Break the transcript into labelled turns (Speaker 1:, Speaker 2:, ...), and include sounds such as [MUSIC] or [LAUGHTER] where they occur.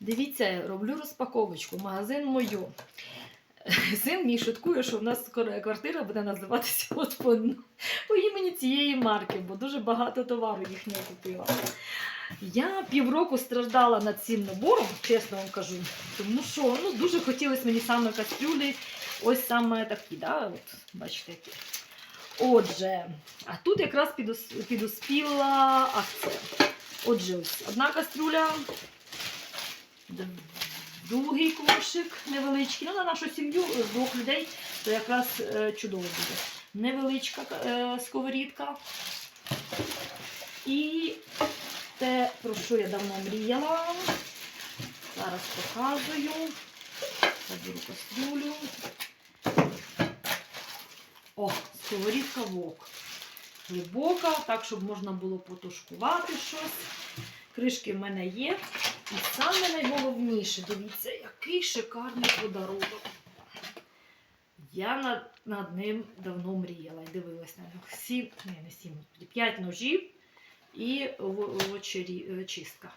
Speaker 1: Дивіться, я роблю розпаковочку. Магазин мою. [LAUGHS] Син мій шуткує, що в нас квартира буде називатися [LAUGHS] от по, по імені цієї марки, бо дуже багато товару їхнього купила. Я півроку страждала над цим набором, чесно вам кажу, тому що ну, дуже хотілося мені саме кастрюлі, ось саме такі, да? от, бачите, які. Отже, а тут якраз підос- підуспіла акція. Отже, ось одна кастрюля, другий кошик невеличкий. Ну, на нашу сім'ю е, з двох людей то якраз е, чудово буде. Невеличка е, сковорідка. І те, про що я давно мріяла. Зараз показую. Заберу кастрюлю. О, сковорідка вок. Глибока, так, щоб можна було потушкувати щось. Кришки в мене є. І саме найголовніше, дивіться, який шикарний подарунок. Я над, над ним давно мріяла і дивилась на нього. Сім, ні, не сім, п'ять ножів і е, чистка.